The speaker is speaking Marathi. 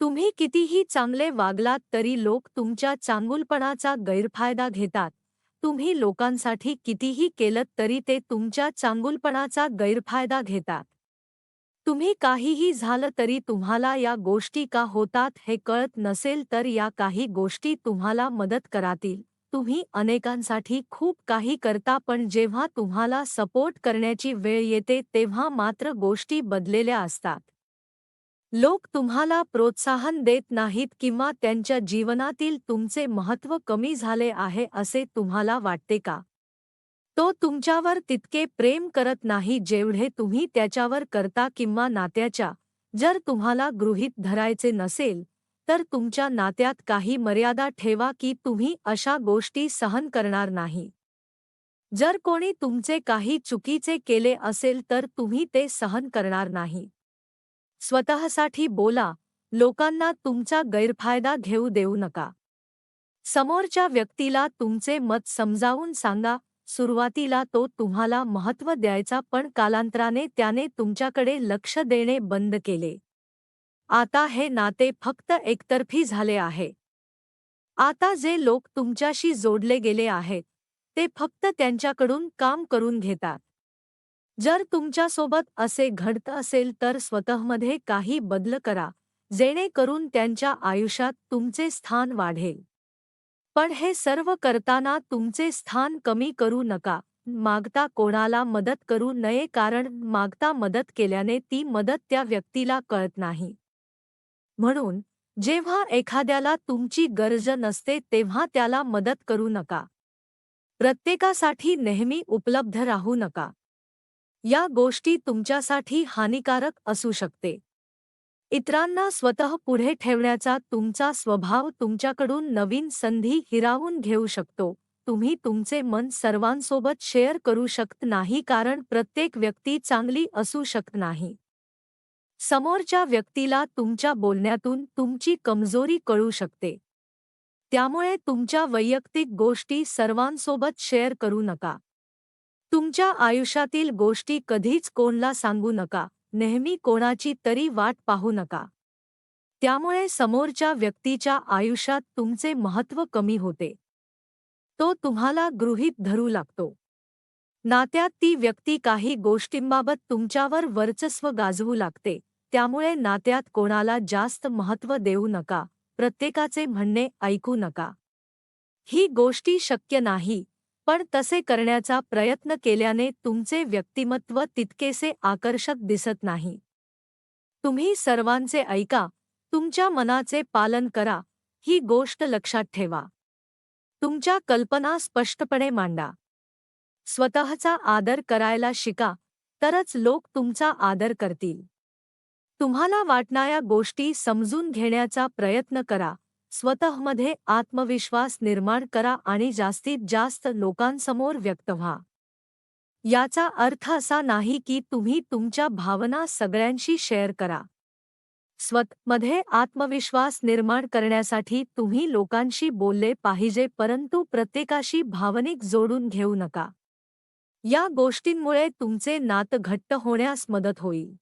तुम्ही कितीही चांगले वागलात तरी लोक तुमच्या चांगुलपणाचा गैरफायदा घेतात. तुम्ही लोकांसाठी कितीही केलत तरी ते तुमच्या चांगुलपणाचा गैरफायदा घेतात. तुम्ही काहीही झालं तरी तुम्हाला या गोष्टी का होतात हे कळत नसेल तर या काही गोष्टी तुम्हाला मदत करातील. तुम्ही अनेकांसाठी खूप काही करता पण जेव्हा तुम्हाला सपोर्ट करण्याची वेळ येते तेव्हा मात्र गोष्टी बदलेल्या असतात. लोक तुम्हाला प्रोत्साहन देत नाहीत किंवा त्यांच्या जीवनातील तुमचे महत्त्व कमी झाले आहे असे तुम्हाला वाटते का? तो तुमच्यावर तितके प्रेम करत नाही जेवढे तुम्ही त्याच्यावर करता किंवा नात्याच्या. जर तुम्हाला गृहीत धरायचे नसेल तर तुमच्या नात्यात काही मर्यादा ठेवा की तुम्ही अशा गोष्टी सहन करणार नाही. जर कोणी तुमचे काही चुकीचे केले असेल तर तुम्ही ते सहन करणार नाही. स्वतःसाठी बोला लोकांना तुमचा गैरफायदा घेऊ देऊ नका. समोरच्या व्यक्तीला तुमचे मत समजावून सांगा सुरुवातीला तो तुम्हाला महत्त्व द्यायचा पण कालांतराने त्याने तुमच्याकडे लक्ष देणे बंद केले. आता हे नाते फक्त एकतर्फी झाले आहे. आता जे लोक तुमच्याशी जोडले गेले आहेत ते फक्त त्यांच्याकडून काम करून घेतात. जर तुमच्यासोबत असे घडत असेल तर स्वतःमध्ये काही बदल करा जेणेकरून त्यांच्या आयुष्यात तुमचे स्थान वाढेल. पण हे सर्व करताना तुमचे स्थान कमी करू नका मागता कोणाला मदत करू नये कारण मागता मदत केल्याने ती मदत त्या व्यक्तीला कळत नाही. म्हणून जेव्हा एखाद्याला तुमची गरज नसते तेव्हा त्याला मदत करू नका. प्रत्येकासाठी नेहमी उपलब्ध राहू नका. या गोष्टी तुमच्यासाठी हानिकारक असू शकते. इतरांना स्वतः पुढे ठेवण्याचा तुमचा स्वभाव तुमच्याकडून नवीन संधी हिरावून घेऊ शकतो. तुम्ही तुमचे मन सर्वांसोबत शेअर करू शकत नाही कारण प्रत्येक व्यक्ती चांगली असू शकत नाही. समोरच्या व्यक्तीला तुमच्या बोलण्यातून तुमची कमजोरी कळू शकते. त्यामुळे तुमच्या वैयक्तिक गोष्टी सर्वांसोबत शेअर करू नका. तुमच्या आयुष्यातील गोष्टी कधीच कोणला सांगू नका नेहमी कोणाची तरी वाट पाहू नका. त्यामुळे समोरच्या व्यक्तीच्या आयुष्यात तुमचे महत्त्व कमी होते. तो तुम्हाला गृहीत धरू लागतो. नात्यात ती व्यक्ती काही गोष्टींबाबत तुमच्यावर वर्चस्व गाजवू लागते त्यामुळे नात्यात कोणाला जास्त महत्त्व देऊ नका प्रत्येकाचे म्हणणे ऐकू नका. ही गोष्टी शक्य नाही पण तसे करण्याचा प्रयत्न केल्याने तुमचे व्यक्तिमत्व तितकेसे आकर्षक दिसत नाही. तुम्ही सर्वांचे ऐका तुमच्या मनाचे पालन करा ही गोष्ट लक्षात ठेवा. तुमच्या कल्पना स्पष्टपणे मांडा. स्वतःचा आदर करायला शिका तरच लोक तुमचा आदर करतील. तुम्हाला वाटणाऱ्या गोष्टी समजून घेण्याचा प्रयत्न करा. स्वतःमध्ये आत्मविश्वास निर्माण करा आणि जास्तीत जास्त लोकांसमोर व्यक्त व्हा. याचा अर्थ असा नाही की तुम्ही तुमच्या भावना सगळ्यांशी शेअर करा. स्वतमध्ये आत्मविश्वास निर्माण करण्यासाठी तुम्ही लोकांशी बोलले पाहिजे परंतु प्रत्येकाशी भावनिक जोडून घेऊ नका. या गोष्टींमुळे तुमचे नातं घट्ट होण्यास मदत होईल.